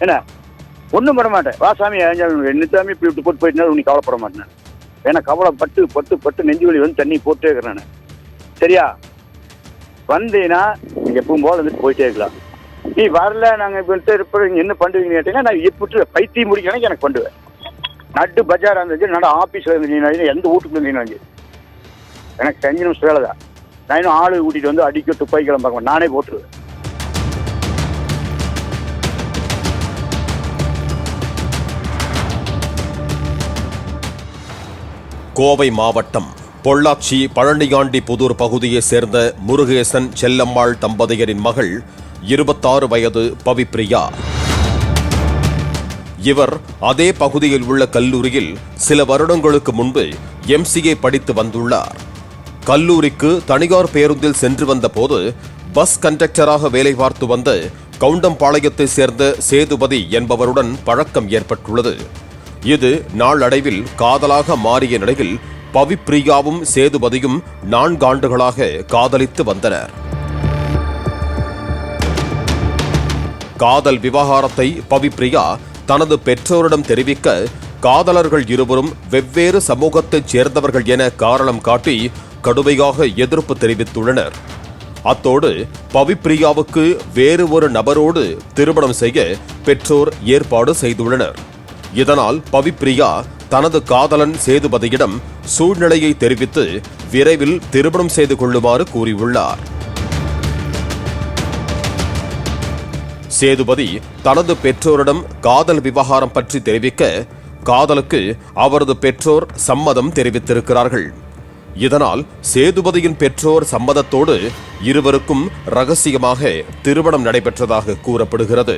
என்ன? ஒண்ணும் பண்ண மாட்டேன். வா சாமி என்ன சாமி இப்படி போட்டு போயிட்டு உனக்கு கவலைப்பட மாட்டேன் ஏன்னா கவலைப்பட்டு பட்டு பட்டு நெஞ்சு வலி வந்து தண்ணி போட்டே இருக்கிறேன் நான். சரியா? வந்தீங்கன்னா நீங்க எப்பவும் போல வந்துட்டு போயிட்டே இருக்கலாம். நீ வரல நாங்க இப்போ இருப்ப என்ன பண்ணுவீங்கன்னு கேட்டீங்கன்னா நான் எப்படி பைத்தியம் முடிக்கணும் எனக்கு பண்ணுவேன். நட்டு பஜாரா இருந்துச்சு நட ஆபீஸ்ல இருந்தீங்கன்னா எந்த வீட்டுக்கு இருந்தீங்கன்னா எனக்கு செஞ்சு நிமிஷம் வேலை தான் நான் இன்னும் ஆளு கூட்டிட்டு வந்து அடிக்க துப்பாக்கிலாம் பார்க்க நானே போட்டுருவேன். கோவை மாவட்டம் பொள்ளாச்சி பழனியாண்டி புதூர் பகுதியைச் சேர்ந்த முருகேசன் செல்லம்மாள் தம்பதியரின் மகள் இருபத்தாறு வயது பவிப்ரியா. இவர் அதே பகுதியில் உள்ள கல்லூரியில் சில வருடங்களுக்கு முன்பு எம்சிஏ படித்து வந்துள்ளார். கல்லூரிக்கு தனியார் பேருந்தில் சென்று வந்தபோது பஸ் கண்டக்டராக வேலை பார்த்து வந்த கவுண்டம்பாளையத்தை சேர்ந்த சேதுபதி என்பவருடன் பழக்கம் ஏற்பட்டுள்ளது. இது நாளடைவில் காதலாக மாறிய நிலையில் பவிப்ரியாவும் சேதுபதியும் நான்காண்டுகளாக காதலித்து வந்தனர். காதல் விவகாரத்தை பவிப்ரியா தனது பெற்றோரிடம் தெரிவிக்க காதலர்கள் இருவரும் வெவ்வேறு சமூகத்தைச் சேர்ந்தவர்கள் என காரணம் காட்டி கடுமையாக எதிர்ப்பு தெரிவித்துள்ளனர். அத்தோடு பவிப்ரியாவுக்கு வேறு ஒரு நபரோடு திருமணம் செய்ய பெற்றோர் ஏற்பாடு செய்துள்ளனர். இதனால் பவிப்ரியா தனது காதலன் சேதுபதியிடம் சூழ்நிலையை தெரிவித்து விரைவில் திருமணம் செய்து கொள்ளுமாறு கூறியுள்ளார். சேதுபதி தனது பெற்றோரிடம் காதல் விவகாரம் பற்றி தெரிவிக்க காதலுக்கு அவரது பெற்றோர் சம்மதம் தெரிவித்திருக்கிறார்கள். இதனால் சேதுபதியின் பெற்றோர் சம்மதத்தோடு இருவருக்கும் ரகசியமாக திருமணம் நடைபெற்றதாக கூறப்படுகிறது.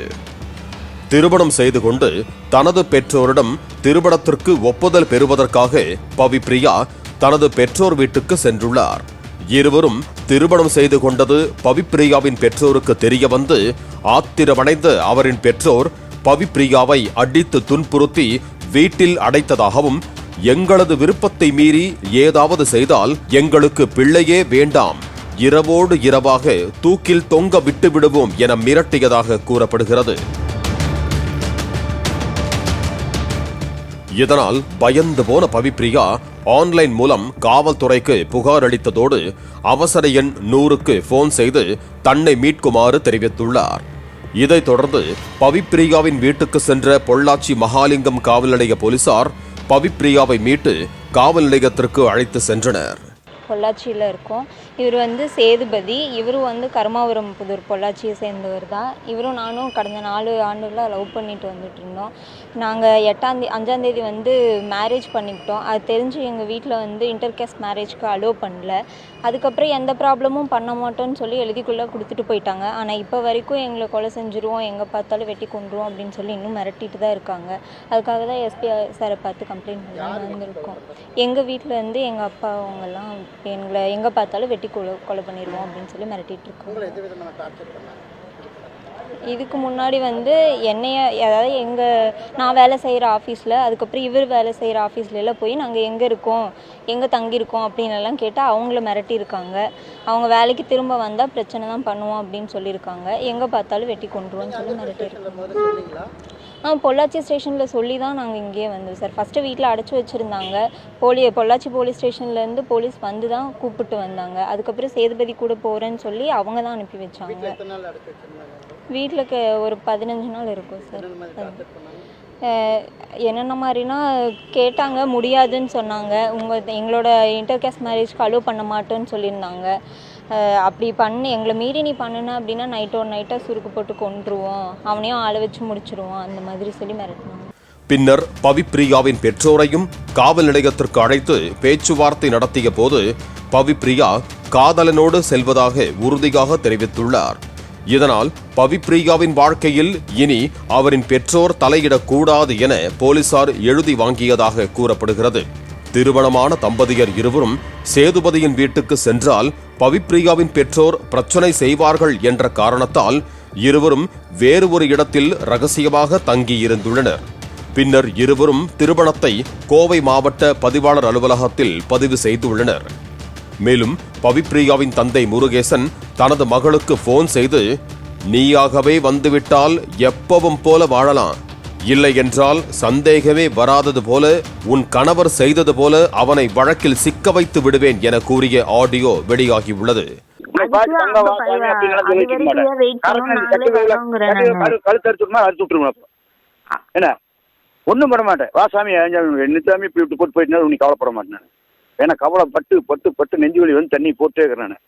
திருமணம் செய்து கொண்டு தனது பெற்றோரிடம் திருமணத்திற்கு ஒப்புதல் பெறுவதற்காக பவிப்ரியா தனது பெற்றோர் வீட்டுக்கு சென்றுள்ளார். இருவரும் திருமணம் செய்து கொண்டது பவிப்ரியாவின் பெற்றோருக்கு தெரிய வந்து ஆத்திரமடைந்த அவரின் பெற்றோர் பவிப்ரியாவை அடித்து துன்புறுத்தி வீட்டில் அடைத்ததாகவும் எங்களது விருப்பத்தை மீறி ஏதாவது செய்தால் எங்களுக்கு பிள்ளையே வேண்டாம். இரவோடு இரவாக தூக்கில் தொங்க விட்டு விடுவோம் என மிரட்டியதாக கூறப்படுகிறது. இதனால் பயந்து போன பவிப்ரியா ஆன்லைன் மூலம் காவல்துறைக்கு புகார் அளித்ததோடு அவசர எண் நூறுக்கு போன் செய்து தன்னை மீட்குமாறு தெரிவித்துள்ளார். இதைத் தொடர்ந்து பவிப்ரியாவின் வீட்டுக்கு சென்ற பொள்ளாச்சி மகாலிங்கம் காவல் நிலைய போலீசார் பவிப்ரியாவை மீட்டு காவல் நிலையத்திற்கு அழைத்து சென்றனர். பொள்ளாச்சியில் இருக்கோம். இவர் வந்து சேதுபதி இவரும் வந்து கருமாபுரம் புதூர் பொள்ளாச்சியை சேர்ந்தவர் தான். இவரும் நானும் கடந்த நாலு ஆண்டுகளாக லவ் பண்ணிட்டு வந்துட்டு இருந்தோம். நாங்கள் எட்டாந்தே அஞ்சாந்தேதி வந்து மேரேஜ் பண்ணிக்கிட்டோம். அது தெரிஞ்சு எங்கள் வீட்டில் வந்து இன்டர் கேஸ்ட் மேரேஜ்க்கு அலோவ் பண்ணல. அதுக்கப்புறம் எந்த ப்ராப்ளமும் பண்ண மாட்டோம்னு சொல்லி எழுதிக்குள்ளே கொடுத்துட்டு போயிட்டாங்க. ஆனால் இப்போ வரைக்கும் எங்களை கொலை செஞ்சுருவோம் எங்கே பார்த்தாலும் வெட்டி கொண்டுருவோம் அப்படின்னு சொல்லி இன்னும் மிரட்டிட்டு தான் இருக்காங்க. அதுக்காக தான் எஸ்பி சாரை பார்த்து கம்ப்ளைண்ட் பண்ணி வந்திருக்கோம் எங்கள் வீட்டில் வந்து எங்கள் அப்பா அவங்கெல்லாம் எங்களை எங்கே பார்த்தாலும் வெட்டி கொலை கொலை பண்ணிடுவோம் அப்படின்னு சொல்லி மிரட்டிட்டு இருக்காங்க இதுக்கு முன்னாடி வந்து என்னைய அதாவது எங்கள் நான் வேலை செய்கிற ஆஃபீஸில் அதுக்கப்புறம் இவர் வேலை செய்கிற ஆஃபீஸ்ல எல்லாம் போய் நாங்கள் எங்கே இருக்கோம் எங்கே தங்கியிருக்கோம் அப்படின்னு எல்லாம் கேட்டு அவங்கள மிரட்டியிருக்காங்க அவங்க வேலைக்கு திரும்ப வந்தால் பிரச்சனை தான் பண்ணுவோம் அப்படின்னு சொல்லியிருக்காங்க. எங்கே பார்த்தாலும் வெட்டி கொண்டுருவோம்னு சொல்லி மிரட்டியிருக்காங்க பொள்ளாச்சி ஸ்டேஷனில் சொல்லி தான் நாங்கள் இங்கேயே வந்தோம் சார். ஃபஸ்ட்டு வீட்டில் அடைச்சி வச்சுருந்தாங்க. போலி பொள்ளாச்சி போலீஸ் ஸ்டேஷன்லேருந்து போலீஸ் வந்து தான் கூப்பிட்டு வந்தாங்க. அதுக்கப்புறம் சேதுபதி கூட போகிறேன்னு சொல்லி அவங்க தான் அனுப்பி வச்சாங்க. வீட்டில் ஒரு பதினஞ்சு நாள் இருக்கும் சார். என்னென்ன மாதிரினா கேட்டாங்க முடியாதுன்னு சொன்னாங்க. உங்கள் எங்களோட இன்டர் கேஸ்ட் மேரேஜ்க்கு அலோவ் பண்ண மாட்டோன்னு சொல்லியிருந்தாங்க. அப்படி பண்ணி எங்களை மீறி நீ பண்ணுன அப்படின்னா நைட்டோட நைட்டாக சுருக்கு போட்டு கொண்டுருவோம் அவனையும் ஆளை வச்சு முடிச்சிருவோம். அந்த மாதிரி சொல்லி மிரட்டினாங்க. பின்னர் பவிப்ரியாவின் பெற்றோரையும் காவல் நிலையத்திற்கு அழைத்து பேச்சுவார்த்தை நடத்திய போது பவிப்ரியா காதலனோடு செல்வதாக உறுதியாக தெரிவித்துள்ளார். இதனால் பவிப்ரியாவின் வாழ்க்கையில் இனி அவரின் பெற்றோர் தலையிடக்கூடாது என போலீசார் எழுதி வாங்கியதாக கூறப்படுகிறது. திருமணமான தம்பதியர் இருவரும் சேதுபதியின் வீட்டுக்கு சென்றால் பவிப்ரியாவின் பெற்றோர் பிரச்சனை செய்வார்கள் என்ற காரணத்தால் இருவரும் வேறு ஒரு இடத்தில் ரகசியமாக தங்கியிருந்துள்ளனர். பின்னர் இருவரும் திருமணத்தை கோவை மாவட்ட பதிவாளர் அலுவலகத்தில் பதிவு செய்துள்ளனர். மேலும் பவிப்ரியாவின் தந்தை முருகேசன் தனது மகளுக்கு போன் செய்து நீயாகவே வந்துவிட்டால் எப்பவும் போல வாழலாம். இல்லை என்றால் சந்தேகமே வராதது போல உன் கணவர் செய்தது போல அவனை வழக்கில் சிக்க வைத்து விடுவேன் என கூறிய ஆடியோ வெளியாகியுள்ளது. என்ன? ஒண்ணும் பண்ண மாட்டேன். வா சாமி என்ன சாமி இப்படி விட்டு போட்டு போயிட்டு நீ கவலைப்பட மாட்டேன். ஏன்னா கவலை பட்டு பட்டு பட்டு நெஞ்சு வலி வந்து தண்ணி போட்டே இருக்கிறேன் நான்.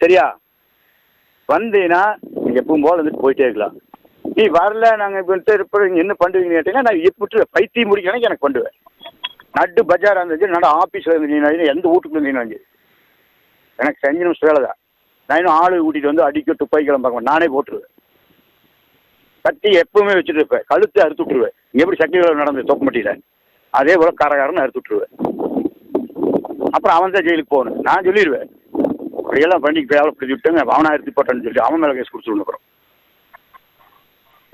சரியா? வந்தீங்கன்னா நீங்கள் எப்பவும் போல வந்துட்டு போயிட்டே இருக்கலாம். நீ வரல நாங்கள் இப்போ இருப்ப நீங்கள் என்ன பண்ணுவீங்கன்னு கேட்டீங்கன்னா நான் எப்படி பைத்தியம் முடிக்கணும் எனக்கு பண்ணுவேன். நட்டு பஜார் இருந்துச்சு நடு ஆஃபீஸில் இருந்தீங்கன்னா எந்த வீட்டுக்குள்ள இருந்தீங்கன்னா எனக்கு செஞ்சு நிமிஷம் வேலை தான். நான் இன்னும் ஆளு கூட்டிகிட்டு வந்து அடிக்க துப்பாக்கிலாம் பார்க்க நானே போட்டுருவேன். கத்தி எப்பவுமே வச்சுட்டு இருப்பேன். கழுத்தை அறுத்து விட்டுருவேன். இங்க எப்படி நடந்து தோக்க மாட்டேன் அதே போல் காரகாரன்னு அறுத்து விட்டுருவேன். அப்புறம் அவன் தான் ஜெயிலுக்கு போகணும். நான் சொல்லிடுவேன். இப்படியெல்லாம் பண்ணிக்கு பிடிச்சி விட்டுங்க அவனா எடுத்து போட்டான்னு சொல்லி அவன் மேலே கேஸ் கொடுத்துருவேன் அப்புறம்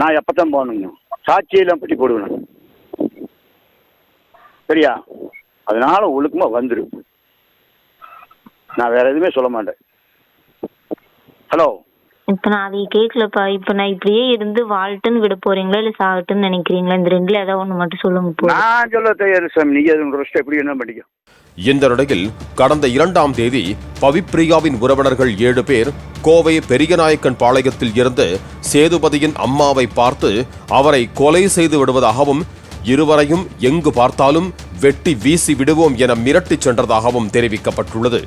நான் எப்பதான் போகணுங்க சாட்சியெல்லாம் பற்றி போடுவேன் சரியா? அதனால ஒழுக்கமாக வந்துரு. நான் வேற எதுவுமே சொல்ல மாட்டேன். ஹலோ? இப்ப நான் அதை கேட்கலப்பா இப்ப நான் இப்படியே இருந்து வாழ்ட்டுன்னு விட போறீங்களா? இல்ல சாகட்டுன்னு நினைக்கிறீங்களா? இந்த ரெண்டுல ஏதாவது ஒண்ணு மட்டும் சொல்லுங்க போதும். நான் சொல்ல தயார் சாமி. நீங்க அது ரெஸ்ட் எப்படி என்ன பண்ணிக்க இந்த நிலையில் கடந்த இரண்டாம் தேதி பவிப்ரியாவின் உறவினர்கள் ஏழு பேர் கோவை பெரியநாயக்கன் பாளையத்தில் இருந்து சேதுபதியின் அம்மாவை பார்த்து அவரை கொலை செய்து விடுவதாகவும் இருவரையும் எங்கு பார்த்தாலும் வெட்டி வீசி விடுவோம் என மிரட்டிச் சென்றதாகவும் தெரிவிக்கப்பட்டுள்ளது.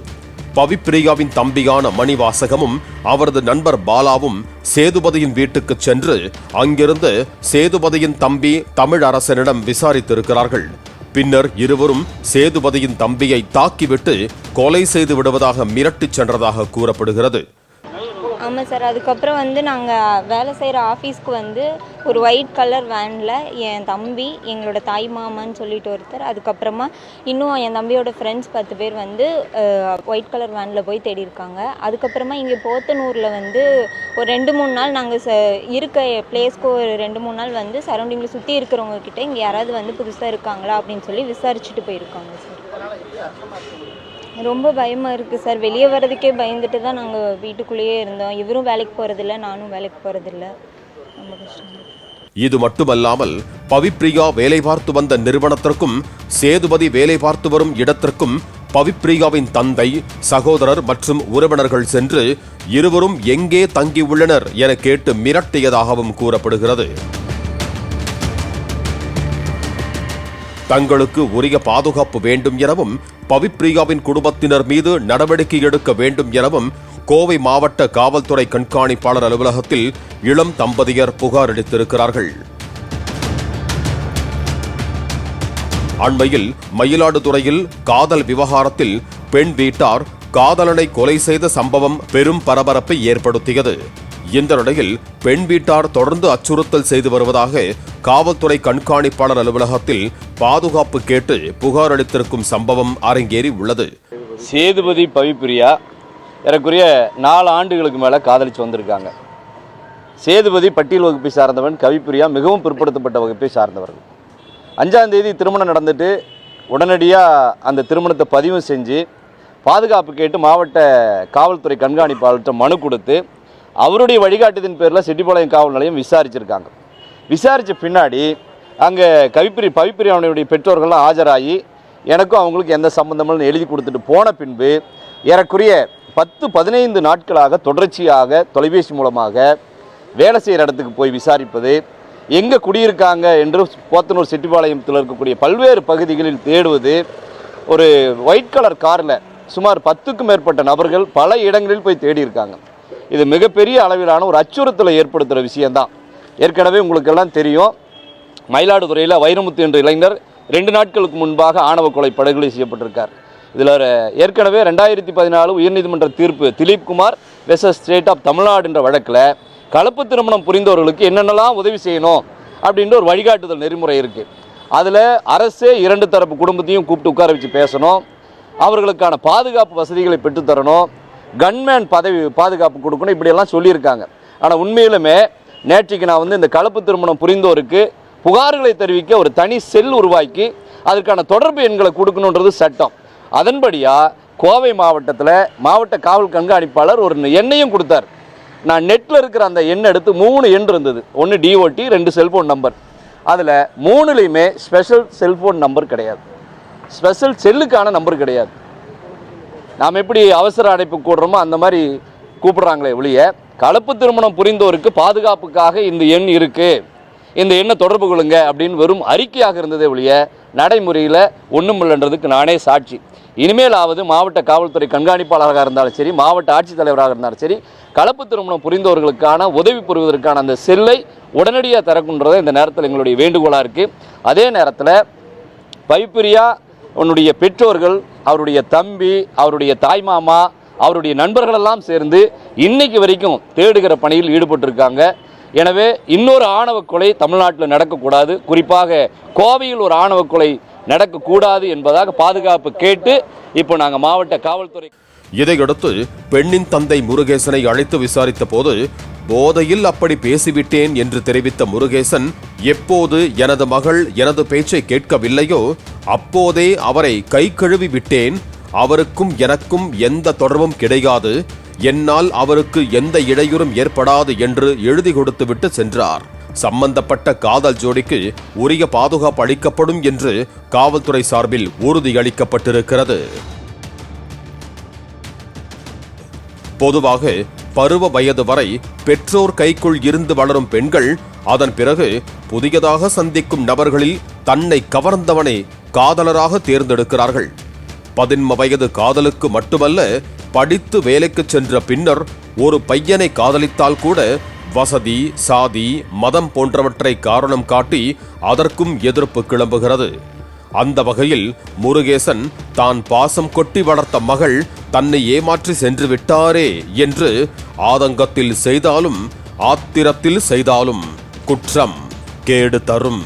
பவிப்ரியாவின் தம்பியான மணிவாசகமும் அவரது நண்பர் பாலாவும் சேதுபதியின் வீட்டுக்கு சென்று அங்கிருந்து சேதுபதியின் தம்பி தமிழரசனிடம் விசாரித்திருக்கிறார்கள். பின்னர் இருவரும் சேதுபதியின் தம்பியை தாக்கிவிட்டு கொலை செய்து விடுவதாக மிரட்டிச் சென்றதாக கூறப்படுகிறது. ஆமாம் சார். அதுக்கப்புறம் வந்து நாங்கள் வேலை செய்கிற ஆஃபீஸ்க்கு வந்து ஒரு ஒயிட் கலர் வேனில் என் தம்பி எங்களோட தாய் மாமான்னு சொல்லிட்டு ஒருத்தர். அதுக்கப்புறமா இன்னும் என் தம்பியோட ஃப்ரெண்ட்ஸ் பத்து பேர் வந்து ஒயிட் கலர் வேனில் போய் தேடி இருக்காங்க அதுக்கப்புறமா இங்கே போத்தனூரில் வந்து ஒரு ரெண்டு மூணு நாள் நாங்கள் ச இருக்க பிளேஸ்க்கு ஒரு ரெண்டு மூணு நாள் வந்து சரௌண்டிங்கில் சுற்றி இருக்கிறவங்க கிட்டே இங்கே யாராவது வந்து புதுசாக இருக்காங்களா அப்படின்னு சொல்லி விசாரிச்சுட்டு போயிருக்காங்க சார். ரொம்ப பயமாக இருக்குது சார். வெளியே வர்றதுக்கே பயந்துட்டு தான் நாங்கள் வீட்டுக்குள்ளேயே இருந்தோம். இவரும் வேலைக்கு போகிறதில்ல நானும் வேலைக்கு போகிறதில்ல ரொம்ப கஷ்டம். இது மட்டுமல்லாமல் பவிப்ரியா வேலை பார்த்து வந்த நிறுவனத்திற்கும் சேதுபதி வேலை பார்த்து வரும் இடத்திற்கும் பவிப்ரியாவின் தந்தை சகோதரர் மற்றும் உறவினர்கள் சென்று இருவரும் எங்கே தங்கியுள்ளனர் என கேட்டு மிரட்டியதாகவும் கூறப்படுகிறது. தங்களுக்கு உரிய பாதுகாப்பு வேண்டும் எனவும் பவிப்ரியாவின் குடும்பத்தினர் மீது நடவடிக்கை எடுக்க வேண்டும் எனவும் கோவை மாவட்ட காவல்துறை கண்காணிப்பாளர் அலுவலகத்தில் இளம் தம்பதியர் புகார் அளித்திருக்கிறார்கள். அண்மையில் மயிலாடுதுறையில் காதல் விவகாரத்தில் பெண் வீட்டார் காதலனை கொலை செய்த சம்பவம் பெரும் பரபரப்பை ஏற்படுத்தியது. இந்த நிலையில் பெண் வீட்டார் தொடர்ந்து அச்சுறுத்தல் செய்து வருவதாக காவல்துறை கண்காணிப்பாளர் அலுவலகத்தில் பாதுகாப்பு கேட்டு புகார் அளித்திருக்கும் சம்பவம் அரங்கேறி உள்ளது. சேதுபதி பவிப்பிரியா ஏறக்குறைய நாலு ஆண்டுகளுக்கு மேலே காதலிச்சு வந்திருக்காங்க. சேதுபதி பட்டியல் வகுப்பை சார்ந்தவன் கவிப்பிரியா மிகவும் பிற்படுத்தப்பட்ட வகுப்பை சார்ந்தவர்கள். அஞ்சாம் தேதி திருமணம் நடந்துட்டு உடனடியாக அந்த திருமணத்தை பதிவு செஞ்சு பாதுகாப்பு கேட்டு மாவட்ட காவல்துறை கண்காணிப்பாளர்கிட்ட மனு கொடுத்து அவருடைய வழிகாட்டுதின் பேரில் செட்டிப்பாளையம் காவல் நிலையம் விசாரிச்சிருக்காங்க. விசாரித்த பின்னாடி அங்கே கவிப்பிரி பவிப்பிரி அவனுடைய பெற்றோர்கள்லாம் ஆஜராகி எனக்கும் அவங்களுக்கு எந்த சம்பந்தமும் எழுதி கொடுத்துட்டு போன பின்பு ஏறக்குறைய பத்து பதினைந்து நாட்களாக தொடர்ச்சியாக தொலைபேசி மூலமாக வேலை செய்கிற இடத்துக்கு போய் விசாரிப்பது எங்கே குடியிருக்காங்க என்று போத்தனூர் செட்டிப்பாளையத்தில் இருக்கக்கூடிய பல்வேறு பகுதிகளில் தேடுவது ஒரு ஒயிட் கலர் காரில் சுமார் பத்துக்கும் மேற்பட்ட நபர்கள் பல இடங்களில் போய் தேடியிருக்காங்க. இது மிகப்பெரிய அளவிலான ஒரு அச்சுறுத்தலை ஏற்படுத்துகிற விஷயந்தான் ஏற்கனவே உங்களுக்கெல்லாம் தெரியும் மயிலாடுதுறையில் வைரமுத்து என்ற இளைஞர் ரெண்டு நாட்களுக்கு முன்பாக ஆணவ கொலை படுகொலை செய்யப்பட்டிருக்கார். இதில் ஏற்கனவே ரெண்டாயிரத்தி பதினாலு உயர்நீதிமன்ற தீர்ப்பு Dilip Kumar versus state of Tamil Nadu என்ற வழக்கில் கலப்பு திருமணம் புரிந்தவர்களுக்கு என்னென்னலாம் உதவி செய்யணும் அப்படின்ற ஒரு வழிகாட்டுதல் நெறிமுறை இருக்குது அதில் அரசே இரண்டு தரப்பு குடும்பத்தையும் கூப்பிட்டு உட்கார வச்சு பேசணும். அவர்களுக்கான பாதுகாப்பு வசதிகளை பெற்றுத்தரணும். கன்மேன் பதவி பாதுகாப்பு கொடுக்கணும் இப்படியெல்லாம் சொல்லியிருக்காங்க. ஆனால் உண்மையிலுமே நேற்றைக்கு நான் வந்து இந்த கலப்பு திருமணம் புரிந்தோருக்கு புகார்களை தெரிவிக்க ஒரு தனி செல் உருவாக்கி அதற்கான தொடர்பு எண்களை கொடுக்கணுன்றது சட்டம். அதன்படியாக கோவை மாவட்டத்தில் மாவட்ட காவல் கண்காணிப்பாளர் ஒரு எண்ணையும் கொடுத்தார். நான் நெட்டில் இருக்கிற அந்த எண் எடுத்து மூணு எண் இருந்தது. ஒன்று டிஓடி ரெண்டு செல்ஃபோன் நம்பர் அதில் மூணுலேயுமே ஸ்பெஷல் செல்ஃபோன் நம்பர் கிடையாது. ஸ்பெஷல் செல்லுக்கான நம்பர் கிடையாது. நாம் எப்படி அவசர அடைப்பு கூடுறோமோ அந்த மாதிரி கூப்பிடுறாங்களே ஒழிய கலப்பு திருமணம் புரிந்தோருக்கு பாதுகாப்புக்காக இந்த எண் இருக்குது இந்த எண்ணை தொடர்பு கொள்ளுங்க அப்படின்னு வெறும் அறிக்கையாக இருந்ததே ஒழிய நடைமுறையில் ஒன்றும் இல்லைன்றதுக்கு நானே சாட்சி. இனிமேலாவது மாவட்ட காவல்துறை கண்காணிப்பாளராக இருந்தாலும் சரி மாவட்ட ஆட்சித்தலைவராக இருந்தாலும் சரி கலப்பு திருமணம் புரிந்தவர்களுக்கான உதவி புரிவதற்கான அந்த செல்லை உடனடியாக திறக்குன்றதை இந்த நேரத்தில் எங்களுடைய வேண்டுகோளாக இருக்குது அதே நேரத்தில் பைப்பிரியா உன்னுடைய பெற்றோர்கள் அவருடைய தம்பி அவருடைய தாய்மாமா அவருடைய நண்பர்களெல்லாம் சேர்ந்து இன்னைக்கு வரைக்கும் தேடுகிற பணியில் ஈடுபட்டிருக்காங்க. எனவே இன்னொரு ஆணவ கொலை தமிழ்நாட்டில் நடக்கக்கூடாது. குறிப்பாக கோவையில் ஒரு ஆணவ கொலை நடக்கக்கூடாது என்பதாக பாதுகாப்பு கேட்டு இப்போ நாங்கள் மாவட்ட காவல்துறை இதையடுத்து பெண்ணின் தந்தை முருகேசனை அழைத்து விசாரித்த போது போதையில் அப்படி பேசிவிட்டேன் என்று தெரிவித்த முருகேசன் எப்போது எனது மகள் எனது பேச்சை கேட்கவில்லையோ அப்போதே அவரை கை கழுவி விட்டேன். அவருக்கும் எனக்கும் எந்த தொடர்பும் கிடையாது. என்னால் அவருக்கு எந்த இடையூறும் ஏற்படாது என்று எழுதி கொடுத்துவிட்டு சென்றார். சம்பந்தப்பட்ட காதல் ஜோடிக்கு உரிய பாதுகாப்பு அளிக்கப்படும் என்று காவல்துறை சார்பில் உறுதியளிக்கப்பட்டிருக்கிறது பொதுவாக பருவ வயது வரை பெற்றோர் கைக்குள் இருந்து வளரும் பெண்கள் அதன் பிறகு புதியதாக சந்திக்கும் நபர்களில் தன்னை கவர்ந்தவனை காதலராக தேர்ந்தெடுக்கிறார்கள். பதின்ம வயது காதலுக்கு மட்டுமல்ல படித்து வேலைக்கு சென்ற பின்னர் ஒரு பையனை காதலித்தால் கூட வசதி சாதி மதம் போன்றவற்றை காரணம் காட்டி அதற்கும் எதிர்ப்பு கிளம்புகிறது. அந்த வகையில் முருகேசன் தான் பாசம் கொட்டி வளர்த்த மகள் தன்னை ஏமாற்றி சென்று விட்டாரே என்று ஆதங்கத்தில் செய்தாலும் ஆத்திரத்தில் செய்தாலும் குற்றம் கேடு தரும்.